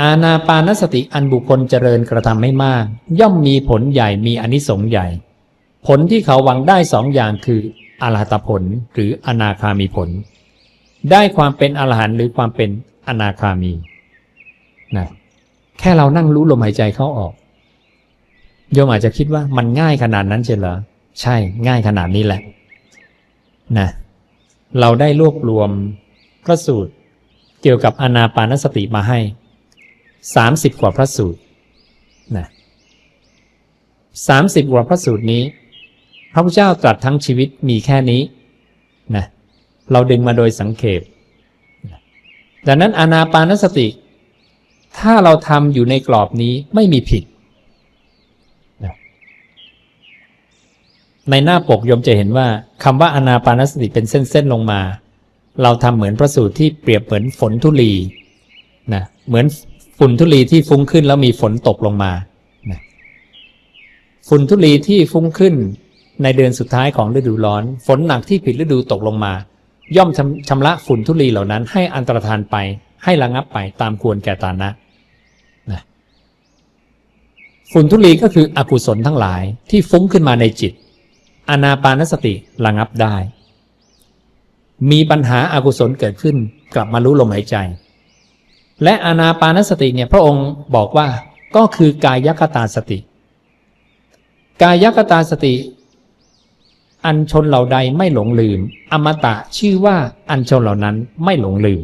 อาณาปานสติอันบุคคลเจริญกระทำให้มาก ย่อมมีผลใหญ่มีอนิสงส์ใหญ่ ผลที่เขาหวังได้สองอย่างคืออรหัตผลหรืออนาคามีผล ได้ความเป็นอรหันต์หรือความเป็นอนาคามีนะแค่เรานั่งรู้ลมหายใจเข้าออกโยมอาจจะคิดว่ามันง่ายขนาดนั้นเชียวเหรอใช่ง่ายขนาดนี้แหละนะเราได้รวบรวมพระสูตรเกี่ยวกับอนาปานสติมาให้ สามสิบกว่าพระสูตรนะสามสิบกว่าพระสูตรนี้ พระพุทธเจ้าตรัสทั้งชีวิตมีแค่นี้นะเราดึงมาโดยสังเขปดังนั้นอนาปานสติ ถ้าเราทำอยู่ในกรอบนี้ไม่มีผิดนะในหน้าปกยมจะเห็นว่าคำว่าอนาปานสติเป็นเส้นๆลงมา เราทำเหมือนพระสูตรที่เปรียบเหมือนฝนธุลีนะเหมือน ฝุ่นธุลีที่ฟุ้งขึ้นแล้วมีฝนตกลงมาฝุ่นธุลีที่ฟุ้งขึ้นในเดือนสุดท้ายของฤดูร้อน ฝนหนักที่ผิดฤดูตกลงมา ย่อมชำชำระฝุ่นธุลีเหล่านั้น ให้อันตรธานไป ให้ระงับไปตามควรแก่ตานะนะฝุ่นธุลีก็คืออกุศลทั้งหลายที่ฟุ้งขึ้นมาในจิต อนาปานสติระงับได้ มีปัญหาอากุศลเกิดขึ้นกลับมารู้ลมหายใจ และอานาปานสติเนี่ยพระองค์บอกว่าก็คือกายคตาสติ กายคตาสติ อันชนเหล่าใดไม่หลงลืม อมตะชื่อว่าอันชนเหล่านั้นไม่หลงลืม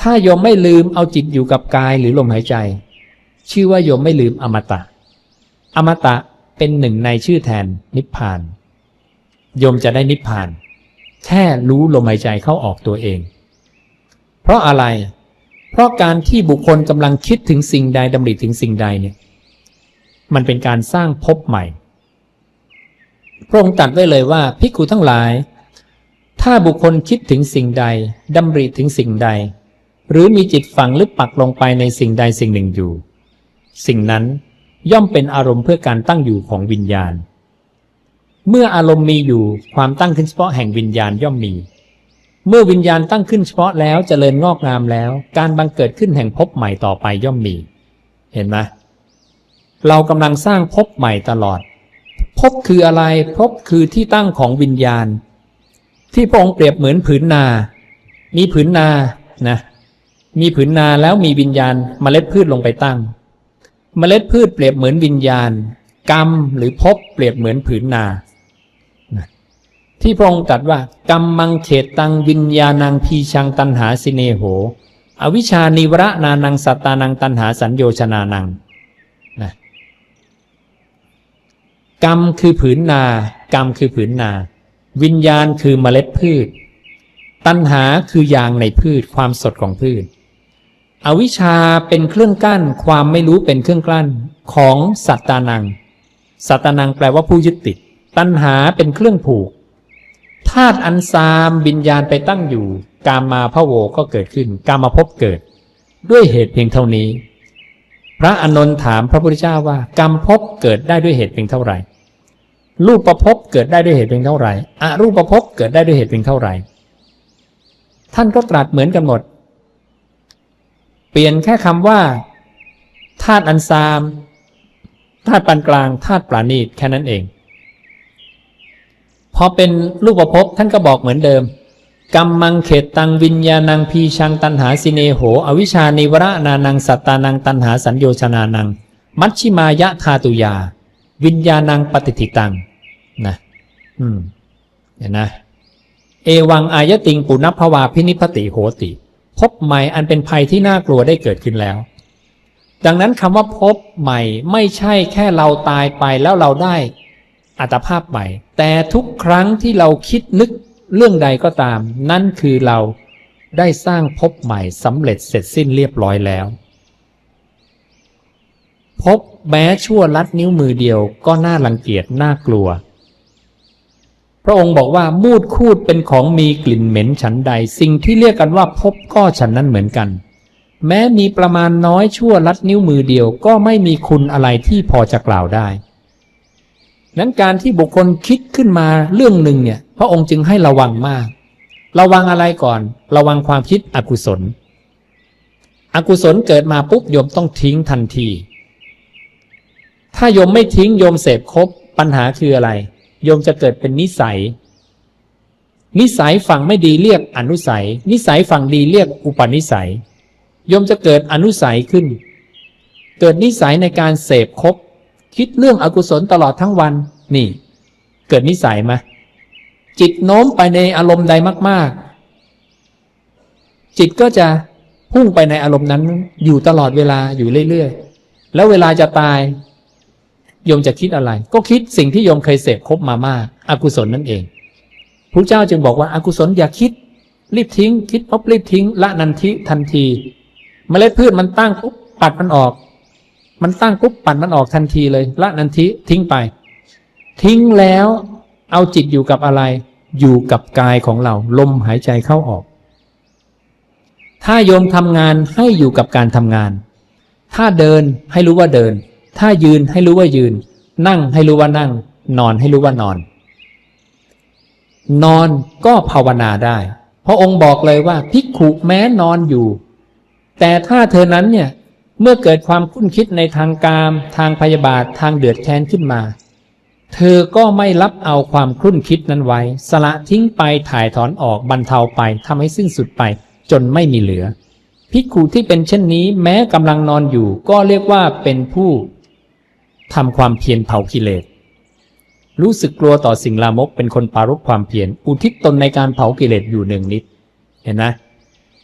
ถ้าโยมไม่ลืมเอาจิตอยู่กับกายหรือลมหายใจ ชื่อว่าโยมไม่ลืมอมตะ อมตะเป็นหนึ่งในชื่อแทนนิพพานโยมจะได้นิพพาน แค่รู้ลมหายใจเข้าออกตัวเอง เพราะอะไร เพราะการที่บุคคลกำลังคิดถึงสิ่งใดดำริถึงสิ่งใดเนี่ยมันเป็นการสร้างภพใหม่ พระองค์ตรัสไว้เลยว่าภิกขุทั้งหลาย ถ้าบุคคลคิดถึงสิ่งใดดำริถึงสิ่งใด หรือมีจิตฝังลึกปักลงไปในสิ่งใดสิ่งหนึ่งอยู่ สิ่งนั้นย่อมเป็นอารมณ์เพื่อการตั้งอยู่ของวิญญาณ เมื่ออารมณ์มีอยู่ความตั้งขึ้นเฉพาะแห่งวิญญาณย่อมมี เมื่อวิญญาณตั้งขึ้นเฉพาะแล้วเจริญงอกงามแล้ว การบังเกิดขึ้นแห่งภพใหม่ต่อไปย่อมมี เห็นไหมเรากำลังสร้างภพใหม่ตลอดภพคืออะไรภพคือที่ตั้งของวิญญาณ ที่พระองค์เปรียบเหมือนผืนนา มีผืนนานะมีผืนนาแล้วมีวิญญาณเมล็ดพืชลงไปตั้งเมล็ดพืชเปรียบเหมือนวิญญาณ กรรมหรือภพเปรียบเหมือนผืนนา ที่พระองค์ตรัสว่ากรรมมังเขตตังวิญญาณังพีชังตันหาสิเนโห อวิชานิวระนานังสัตตานังตันหาสัญโยชนานังนะกรรมคือผืนนา กรรมคือผืนนา วิญญาณคือเมล็ดพืช ตัณหาคือยางในพืชความสดของพืช อวิชชาเป็นเครื่องกั้นความไม่รู้เป็นเครื่องกลั้นของสัตตานัง สัตตานังแปลว่าผู้ยึดติด ตัณหาเป็นเครื่องผูก ธาตุอันซามวิญญาณไปตั้งอยู่ กามาพระโวก็เกิดขึ้น กามาพบเกิด ด้วยเหตุเพียงเท่านี้ พระอนนท์ถามพระพุทธเจ้าว่ากรรมภพเกิดได้ด้วยเหตุเพียงเท่าไหร่ รูปประพบเกิดได้ด้วยเหตุเพียงเท่าไหร่อรูปประพบเกิดได้ด้วยเหตุเพียงเท่าไหร่ ท่านก็ตรัสเหมือนกันหมด เปลี่ยนแค่คำว่าธาตุอันซามธาตุปานกลางธาตุปราณีตแค่นั้นเอง พอเป็นรูปประพบท่านก็บอกเหมือนเดิมกรรมมังเขตตังวิญญาณังพีชังตันหาสิเนโห อวิชานิวระนานังสัตตานังตันหาสัญโยชนานัง มัชชิมายะธาตุยา วิญญาณังปฏิทิตังนะอืมเห็นนะ เอวังอายติงปุณพภวาพินิพติโหติ พบใหม่อันเป็นภัยที่น่ากลัวได้เกิดขึ้นแล้ว ดังนั้นคำว่าพบใหม่ไม่ใช่แค่เราตายไปแล้วเราได้ อัตภาพใหม่ แต่ทุกครั้งที่เราคิดนึกเรื่องใดก็ตาม นั่นคือเราได้สร้างพบใหม่สำเร็จเสร็จสิ้นเรียบร้อยแล้ว พบแม้ชั่วลัดนิ้วมือเดียวก็น่ารังเกียจน่ากลัว พระองค์บอกว่ามูดคูดเป็นของมีกลิ่นเหม็นฉันใด สิ่งที่เรียกกันว่าพบก็ฉันนั้นเหมือนกัน แม้มีประมาณน้อยชั่วลัดนิ้วมือเดียวก็ไม่มีคุณอะไรที่พอจะกล่าวได้ นั้นการที่บุคคลคิดขึ้นมาเรื่องหนึ่งเนี่ย พระองค์จึงให้ระวังมาก ระวังอะไรก่อน ระวังความคิดอกุศล อกุศลเกิดมาปุ๊บโยมต้องทิ้งทันที ถ้าโยมไม่ทิ้งโยมเสพครบปัญหาคืออะไร โยมจะเกิดเป็นนิสัย นิสัยฝั่งไม่ดีเรียกอนุสัย นิสัยฝั่งดีเรียกอุปนิสัย โยมจะเกิดอนุสัยขึ้น เกิดนิสัยในการเสพครบ คิดเรื่องอกุศลตลอดทั้งวัน นี่ เกิดนิสัยไหมจิตโน้มไปในอารมณ์ใดมาก ๆ จิตก็จะพุ่งไปในอารมณ์นั้น อยู่ตลอดเวลาอยู่เรื่อยๆ แล้วเวลาจะตายโยมจะคิดอะไร ก็คิดสิ่งที่โยมเคยเสพคบมามากอกุศลนั่นเองพระเจ้าจึงบอกว่าอากุศลอย่าคิด รีบทิ้ง คิดปุ๊บรีบทิ้ง ละนันทิทันทีเมล็ดพืชมันตั้งปุ๊บปัดมันออก มันตั้งปุ๊บปัดมันออกทันทีเลย ละนันทิทิ้งไป ทิ้งแล้วเอาจิตอยู่กับอะไร อยู่กับกายของเรา ลมหายใจเข้าออก ถ้าโยมทำงานให้อยู่กับการทำงาน ถ้าเดินให้รู้ว่าเดิน ถ้ายืนให้รู้ว่ายืน นั่งให้รู้ว่านั่ง นอนให้รู้ว่านอน นอนก็ภาวนาได้ เพราะองค์บอกเลยว่าภิกขุแม้นอนอยู่ แต่ถ้าเธอนั้นเนี่ย เมื่อเกิดความคุ้นคิดในทางกาม ทางพยาบาททางเดือดแค้นขึ้นมา เธอก็ไม่รับเอาความคุ้นคิดนั้นไว้ สละทิ้งไปถ่ายถอนออกบรรเทาไปทำให้สิ้นสุดไป จนไม่มีเหลือภิกขุที่เป็นเช่นนี้แม้กำลังนอนอยู่ก็เรียกว่าเป็นผู้ทำความเพียรเผากิเลส รู้สึกกลัวต่อสิ่งลามกเป็นคนปรารบความเพียรอุทิศตนในการเผากิเลสอยู่หนึ่งนิด เห็นไหม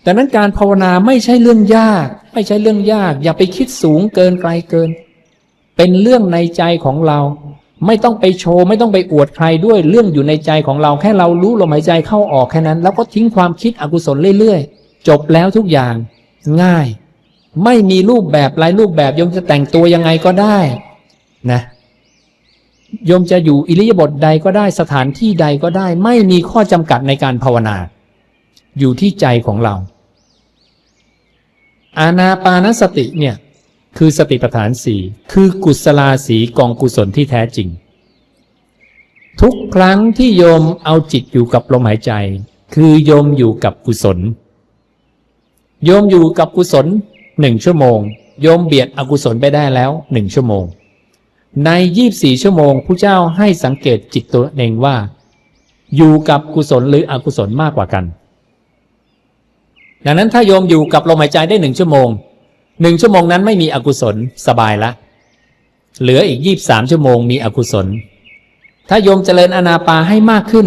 ดังนั้นการภาวนาไม่ใช่เรื่องยาก ไม่ใช่เรื่องยาก อย่าไปคิดสูงเกินไกลเกิน เป็นเรื่องในใจของเรา ไม่ต้องไปโชว์ไม่ต้องไปอวดใครด้วยเรื่องอยู่ในใจของเราแค่เรารู้ลมหายใจเข้าออกแค่นั้น แล้วก็ทิ้งความคิดอกุศลเรื่อยๆ จบแล้วทุกอย่างง่าย ไม่มีรูปแบบลายรูปแบบยมจะแต่งตัวยังไงก็ได้นะยมจะอยู่อิริยาบถใดก็ได้สถานที่ใดก็ได้ ไม่มีข้อจำกัดในการภาวนา อยู่ที่ใจของเรา อาณาปานสติเนี่ยคือสติปัฏฐานสี่คือกุศลาสีกองกุศลที่แท้จริง ทุกครั้งที่โยมเอาจิตอยู่กับลมหายใจ คือโยมอยู่กับกุศล โยมอยู่กับกุศลหนึ่งชั่วโมง โยมเบียดอกุศลไปได้แล้วหนึ่งชั่วโมง ในยี่บสี่ชั่วโมงผู้เจ้าให้สังเกตจิตตัวเองว่า อยู่กับกุศลหรืออกุศลมากกว่ากัน ดังนั้นถ้าโยมอยู่กับลมหายใจได้หนึ่งชั่วโมงหนึ่งชั่วโมงนั้นไม่มีอกุศลสบายละ เหลืออีกยี่บสามชั่วโมงมีอกุศล ถ้าโยมเจริญอนาปาให้มากขึ้น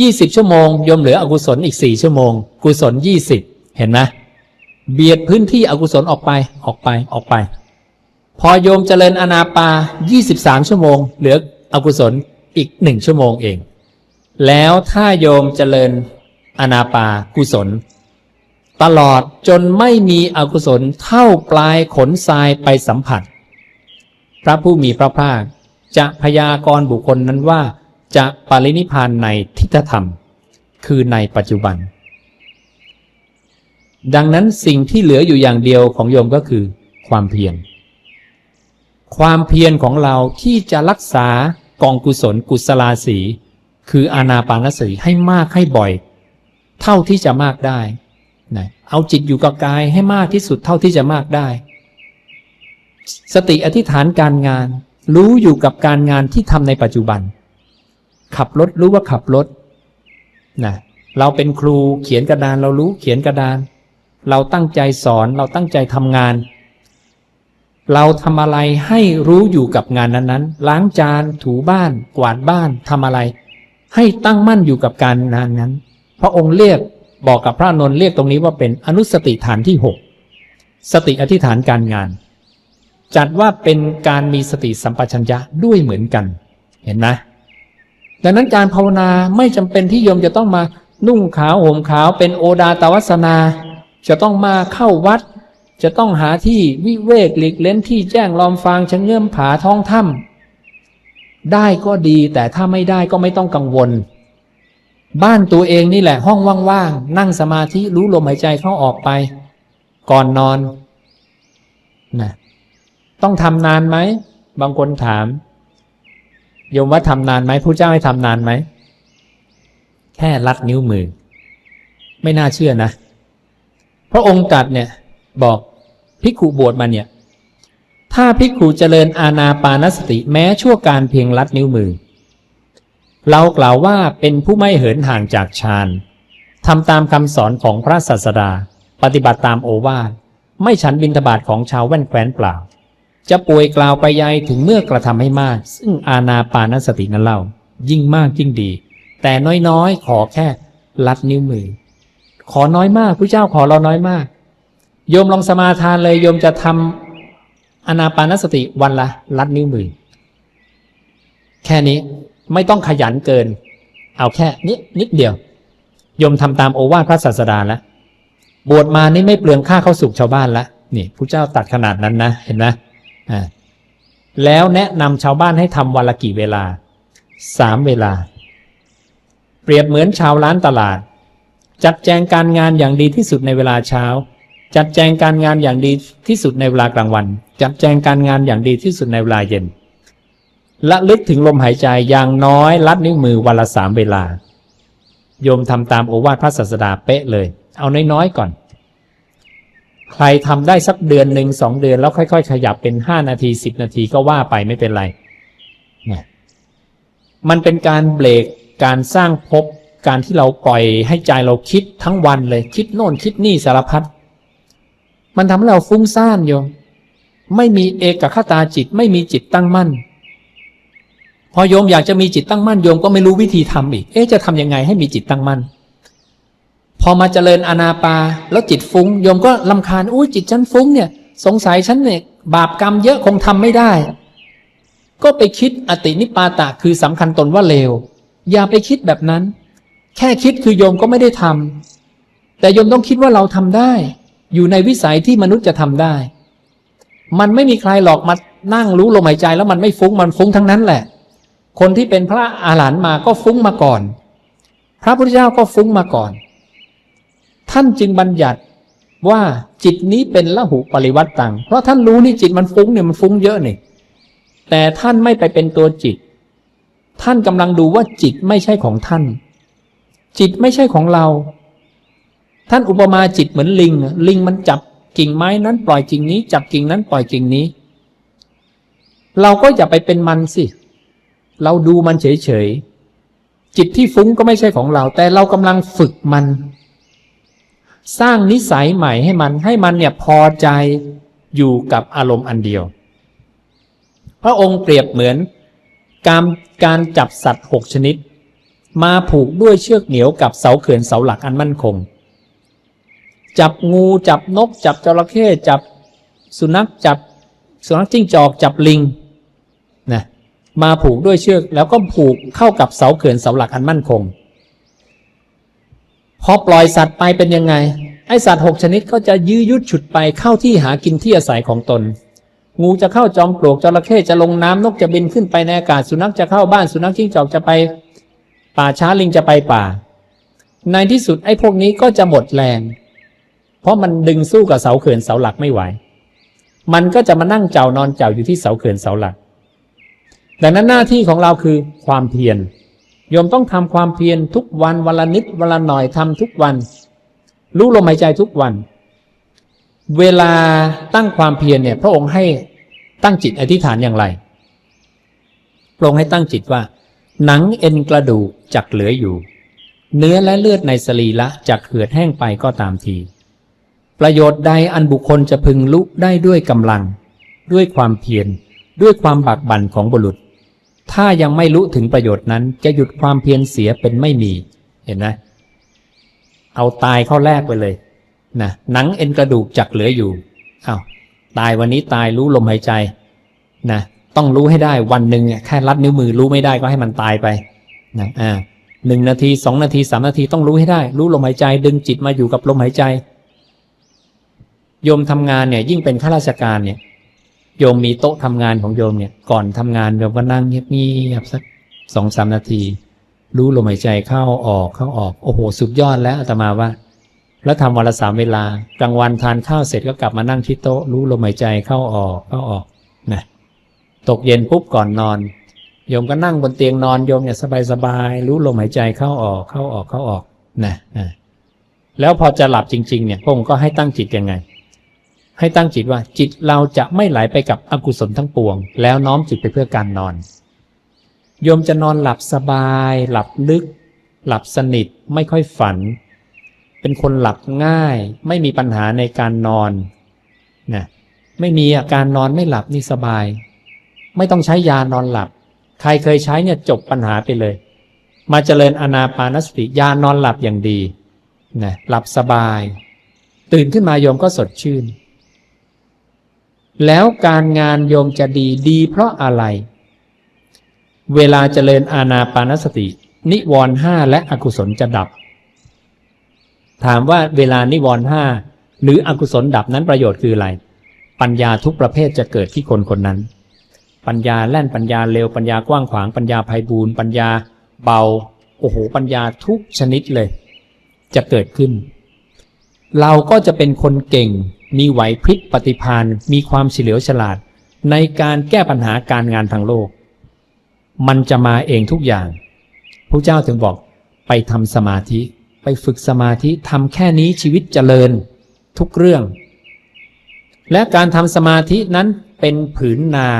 ยี่สิบชั่วโมงโยมเหลืออกุศลอีกสี่ชั่วโมง กุศลยี่สิบเห็นไหมเบียดพื้นที่อกุศลออกไปออกไปออกไป พอโยมเจริญอนาปา 23 ชั่วโมง เหลืออกุศลอีกหนึ่งชั่วโมงเอง แล้วถ้าโยมเจริญอนาปากุศล ตลอดจนไม่มีอกุศลเท่าปลายขนทรายไปสัมผัส พระผู้มีพระภาค จะพยากรณ์บุคคลนั้นว่า จะปรินิพานในทิฏฐธรรม คือในปัจจุบัน ดังนั้นสิ่งที่เหลืออยู่อย่างเดียวของโยมก็คือ ความเพียรความเพียรของเราที่จะรักษากองกุศลกุศลาสี คืออานาปานสติให้มากให้บ่อย เท่าที่จะมากได้ นะเอาจิตอยู่กับกายให้มากที่สุดเท่าที่จะมากได้ สติอธิษฐานการงาน รู้อยู่กับการงานที่ทำในปัจจุบัน ขับรถรู้ว่าขับรถนะเราเป็นครูเขียนกระดาน เรารู้เขียนกระดาน เราตั้งใจสอนเราตั้งใจทำงาน เราทำอะไรให้รู้อยู่กับงานนั้นๆ ล้างจาน ถูบ้าน กวาดบ้านทำอะไร ให้ตั้งมั่นอยู่กับการงานนั้น พระองค์เรียก บอกกับพระนนท์เรียกตรงนี้ว่าเป็นอนุสติฐานที่หกสติอธิษฐานการงาน จัดว่าเป็นการมีสติสัมปชัญญะด้วยเหมือนกัน เห็นไหมดังนั้นการภาวนาไม่จำเป็นที่โยมจะต้องมานุ่งขาวห่มขาวเป็นโอดาตวัสนา จะต้องมาเข้าวัด จะต้องหาที่วิเวกหลีกเล้นที่แจ้งลอมฟางชะเงื่อมผาท้องถ้ำได้ก็ดีแต่ถ้าไม่ได้ก็ไม่ต้องกังวล บ้านตัวเองนี่แหละห้องว่างๆนั่งสมาธิรู้ลมหายใจเข้าออกไป ก่อนนอนนะต้องทำนานไหม บางคนถามโยมว่าทำนานไหมผู้เจ้าให้ทำนานไหม แค่ลัดนิ้วมือ ไม่น่าเชื่อนะ พระองค์ตรัดเนี่ย บอกภิกขุบวชมาเนี่ย ถ้าภิกขุเจริญอาณาปานสติแม้ชั่วการเพียงลัดนิ้วมือ เรากล่าวว่าเป็นผู้ไม่เหินห่างจากฌานทำตามคำสอนของพระศาสดา ปฏิบัติตามโอวาทไม่ฉันบินทบาทของชาวแว่นแคว้นเปล่า จะป่วยกล่าวไปยายถึงเมื่อกระทำให้มาก ซึ่งอาณาปานสตินั้นเล่า ยิ่งมากยิ่งดี แต่น้อยๆ ขอแค่ลัดนิ้วมือ ขอน้อยมากพระเจ้าขอเราน้อยมาก โยมลองสมาทานเลยโยมจะทำอานาปานสติวันละลัดนิ้วมือ แค่นี้ ไม่ต้องขยันเกิน เอาแค่นิดนิดเดียว ยมทำตามโอวาทพระศาสดาแล้วบวชมานี่ไม่เปลืองค่าเข้าสุขชาวบ้านละนี่พระเจ้าตัดขนาดนั้นนะเห็นไหมอ่าแล้วแนะนำชาวบ้านให้ทำวันละกี่เวลาสามเวลา เปรียบเหมือนชาวร้านตลาด จัดแจงการงานอย่างดีที่สุดในเวลาเช้า จัดแจงการงานอย่างดีที่สุดในเวลากลางวัน จัดแจงการงานอย่างดีที่สุดในเวลาเย็น ละลึกถึงลมหายใจอย่างน้อยลัดนิ้วมือวันละสามเวลา โยมทำตามโอวาทพระศาสดาเป๊ะเลย เอาน้อยๆก่อน ใครทำได้สักเดือนหนึ่งสองเดือนแล้วค่อย ๆ ขยับเป็นห้านาทีสิบนาทีก็ว่าไปไม่เป็นไรนี่มันเป็นการเบรกการสร้างภพการที่เราปล่อยให้ใจเราคิดทั้งวันเลย คิดโน่นคิดนี่สารพัดมันทำให้เราฟุ้งซ่านโยมไม่มีเอกคตาจิตไม่มีจิตตั้งมั่น พอโยมอยากจะมีจิตตั้งมั่นโยมก็ไม่รู้วิธีทำอีก เอ๊ะจะทำยังไงให้มีจิตตั้งมั่น พอมาเจริญอนาปาแล้วจิตฟุ้งโยมก็ลำคาญอุ้ยจิตฉันฟุ้งเนี่ย สงสัยฉันเนี่ยบาปกรรมเยอะคงทำไม่ได้ ก็ไปคิดอตินิปาตะคือสำคัญตนว่าเลว อย่าไปคิดแบบนั้น แค่คิดคือโยมก็ไม่ได้ทำแต่โยมต้องคิดว่าเราทำได้ อยู่ในวิสัยที่มนุษย์จะทำได้ มันไม่มีใครหลอกมานั่งรู้ลมหายใจแล้วมันไม่ฟุ้งมันฟุ้งทั้งนั้นแหละ คนที่เป็นพระอาหารหันต์มาก็ฟุ้งมาก่อน พระพุทธเจ้าก็ฟุ้งมาก่อน ท่านจึงบัญญัติว่าจิตนี้เป็นละหุปริวัตตัง เพราะท่านรู้นี่จิตมันฟุ้งเนี่ยมันฟุ้งเยอะนี่แต่ท่านไม่ไปเป็นตัวจิต ท่านกำลังดูว่าจิตไม่ใช่ของท่าน จิตไม่ใช่ของเรา ท่านอุปมาจิตเหมือนลิง ลิงมันจับกิ่งไม้นั้นปล่อยกิ่งนี้ จับกิ่งนั้นปล่อยกิ่งนี้ เราก็อย่าไปเป็นมันสิเเราดูมันเฉยๆ จิตที่ฟุ้งก็ไม่ใช่ของเรา แต่เรากำลังฝึกมัน สร้างนิสัยใหม่ให้มัน ให้มันเนี่ยพอใจอยู่กับอารมณ์อันเดียว พระองค์เปรียบเหมือน การการจับสัตว์หกชนิด มาผูกด้วยเชือกเหนียวกับเสาเขื่อนเสาหลักอันมั่นคง จับงูจับนก จับจระเข้จับสุนัขจับสุนัขจิ้งจอกจับลิง มาผูกด้วยเชือกแล้วก็ผูกเข้ากับเสาเขื่อนเสาหลักอันมั่นคง พอปล่อยสัตว์ไปเป็นยังไง ไอสัตว์หกชนิดก็จะยื้อยุดฉุดไปเข้าที่หากินที่อาศัยของตน งูจะเข้าจอมปลวกจระเข้จะลงน้ำนกจะบินขึ้นไปในอากาศสุนัขจะเข้าบ้านสุนัขจิ้งจอกจะไป ป่าช้าลิงจะไปป่า ในที่สุดไอ้พวกนี้ก็จะหมดแรง เพราะมันดึงสู้กับเสาเขื่อนเสาหลักไม่ไหว มันก็จะมานั่งเจ้านอนเจ้าอยู่ที่เสาเขื่อนเสาหลัก ดังนั้นหน้าที่ของเราคือความเพียรโยมต้องทำความเพียรทุกวันวันละนิดวันละหน่อยทำทุกวัน รู้ลมหายใจทุกวัน เวลาตั้งความเพียรเนี่ย พระองค์ให้ตั้งจิตอธิษฐานอย่างไร พระองค์ให้ตั้งจิตว่า หนังเอ็นกระดูกจักเหลืออยู่ เนื้อและเลือดในสรีละจักเหือดแห้งไปก็ตามที ประโยชน์ใดอันบุคคลจะพึงลุได้ด้วยกำลัง ด้วยความเพียรด้วยความบากบั่นของบุรุษ ถ้ายังไม่รู้ถึงประโยชน์นั้น จะหยุดความเพียรเสียเป็นไม่มี เห็นไหมเอาตายเข้าแรกไปเลยนะหนังเอ็นกระดูกจักเหลืออยู่อา้าวตายวันนี้ตายรู้ลมหายใจนะต้องรู้ให้ได้วันหนึ่งแค่รัดนิ้วมือรู้ไม่ได้ก็ให้มันตายไปนะอ่าหนึ่งนาทีสองนาทีสามนาทีต้องรู้ให้ได้ รู้ลมหายใจ ดึงจิตมาอยู่กับลมหายใจโยมทำงานเนี่ย ยิ่งเป็นข้าราชการเนี่ย โยมมีโต๊ะทำงานของโยมเนี่ย ก่อนทำงานโยมก็นั่งเงียบๆสักสองสามนาที รู้ลมหายใจเข้าออกเข้าออกโอ้โหสุดยอดแล้วอาตมาว่า แล้วทำวันละสามเวลากลางวันทานข้าวเสร็จก็กลับมานั่งที่โต๊ะรู้ลมหายใจเข้าออกเข้าออกนะตกเย็นปุ๊บก่อนนอนโยมก็นั่งบนเตียงนอนโยมเนี่ยสบายๆรู้ลมหายใจเข้าออกเข้าออกเข้าออกนะนะแล้วพอจะหลับจริง ๆ เนี่ยพงค์ก็ให้ตั้งจิตยังไง ให้ตั้งจิตว่าจิตเราจะไม่ไหลไปกับอกุศลทั้งปวง แล้วน้อมจิตไปเพื่อการนอน โยมจะนอนหลับสบาย หลับลึก หลับสนิทไม่ค่อยฝัน เป็นคนหลับง่าย ไม่มีปัญหาในการนอนนะไม่มีอาการนอนไม่หลับนี่สบาย ไม่ต้องใช้ยานอนหลับ ใครเคยใช้เนี่ยจบปัญหาไปเลย มาเจริญอานาปานสติยานอนหลับอย่างดีนะหลับสบาย ตื่นขึ้นมาโยมก็สดชื่น แล้วการงานโยมจะดีดีเพราะอะไร เวลาเจริญอานาปานสติ นิวรณ์ห้าและอกุศลจะดับ ถามว่าเวลานิวรณ์ห้าหรืออกุศลดับนั้นประโยชน์คืออะไร ปัญญาทุกประเภทจะเกิดที่คนคนนั้น ปัญญาแล่นปัญญาเร็วปัญญากว้างขวางปัญญาภัยบูรปัญญาเบาโอ้โหปัญญาทุกชนิดเลย จะเกิดขึ้น เราก็จะเป็นคนเก่ง มีไหวพริบปฏิภาณมีความเฉลียวฉลาด ในการแก้ปัญหาการงานทางโลก มันจะมาเองทุกอย่างพระเจ้าถึงบอกไปทำสมาธิไปฝึกสมาธิทำแค่นี้ชีวิตเจริญทุกเรื่อง และการทำสมาธินั้นเป็นผืนนา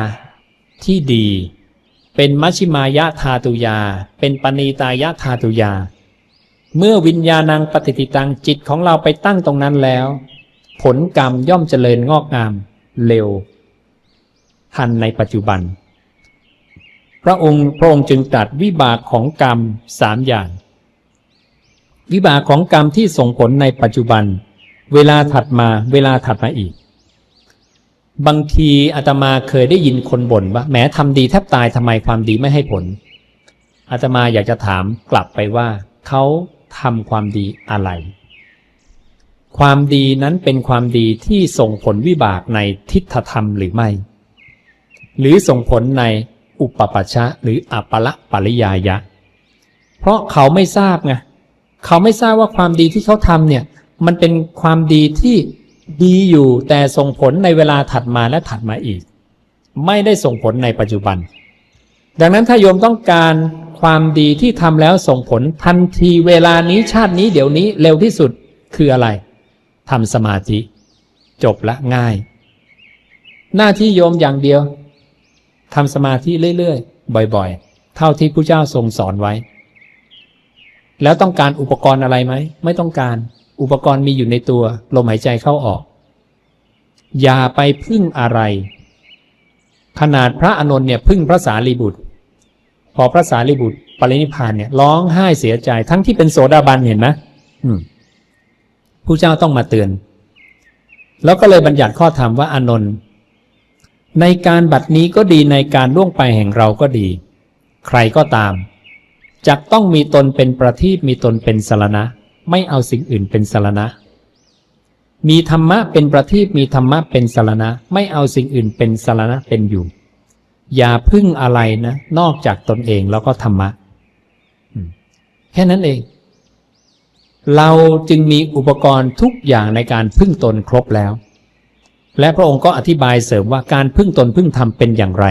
ที่ดี เป็นมัชฌิมายะธาตุยา เป็นปณีตายะธาตุยา เมื่อวิญญาณังปฏิติตังจิตของเราไปตั้งตรงนั้นแล้ว ผลกรรมย่อมเจริญงอกงามเร็ว ทันในปัจจุบัน พระองค์พระองค์จึงตรัสวิบากของกรรมสามอย่าง วิบากของกรรมที่ส่งผลในปัจจุบัน เวลาถัดมาเวลาถัดมาอีก บางทีอาตมาเคยได้ยินคนบ่นว่าแหมทำดีแทบตายทำไมความดีไม่ให้ผลอาตมาอยากจะถามกลับไปว่าเขาทำความดีอะไร ความดีนั้นเป็นความดีที่ส่งผลวิบากในทิฏฐธรรมหรือไม่ หรือส่งผลในอุปปัชชะหรืออัปละปริยายะ เพราะเขาไม่ทราบไงเขาไม่ทราบว่าความดีที่เขาทำเนี่ยมันเป็นความดีที่ดีอยู่แต่ส่งผลในเวลาถัดมาและถัดมาอีก ไม่ได้ส่งผลในปัจจุบัน ดังนั้นถ้าโยมต้องการความดีที่ทำแล้วส่งผลทันทีเวลานี้ชาตินี้เดี๋ยวนี้เร็วที่สุดคืออะไร ทำสมาธิ จบละง่าย หน้าที่โยมอย่างเดียวทำสมาธิเรื่อยๆ บ่อยๆ เท่าที่พระเจ้าทรงสอนไว้ แล้วต้องการอุปกรณ์อะไรไหม ไม่ต้องการอุปกรณ์มีอยู่ในตัว ลมหายใจเข้าออก อย่าไปพึ่งอะไร ขนาดพระอานนท์เนี่ยพึ่งพระสารีบุตร พอพระสารีบุตรปรินิพพานเนี่ยร้องไห้เสียใจทั้งที่เป็นโสดาบันเห็นไหมอืม ผู้เจ้าต้องมาเตือน แล้วก็เลยบัญญัติข้อธรรมว่าอานนท์ในการบัดนี้ก็ดีในการล่วงไปแห่งเราก็ดี ใครก็ตามจักต้องมีตนเป็นประทีปมีตนเป็นสารณะ ไม่เอาสิ่งอื่นเป็นสารณะ มีธรรมะเป็นประทีปมีธรรมะเป็นสารณะ ไม่เอาสิ่งอื่นเป็นสารณะเป็นอยู่ อย่าพึ่งอะไรนะ นอกจากตนเองแล้วก็ธรรมะ แค่นั้นเอง เราจึงมีอุปกรณ์ทุกอย่างในการพึ่งตนครบแล้ว และพระองค์ก็อธิบายเสริมว่าการพึ่งตนพึ่งธรรมเป็นอย่างไร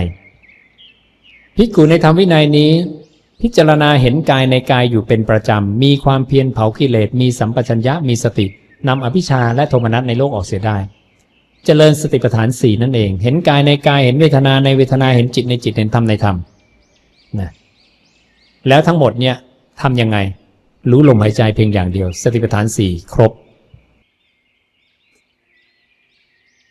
ภิกุในธรรมวินัยนี้ พิจารณาเห็นกายในกายอยู่เป็นประจำ มีความเพียรเผากิเลสมีสัมปชัญญะมีสตินำอภิชาและโทมนัสในโลกออกเสียได้เจริญสติปัฏฐานสี่นั่นเอง เห็นกายในกายเห็นเวทนาในเวทนาเห็นจิตในจิตเห็นธรรมในธรรมนะแล้วทั้งหมดเนี่ยทำยังไง รู้ลมหายใจเพียงอย่างเดียว สติปัฏฐานสี่ครบ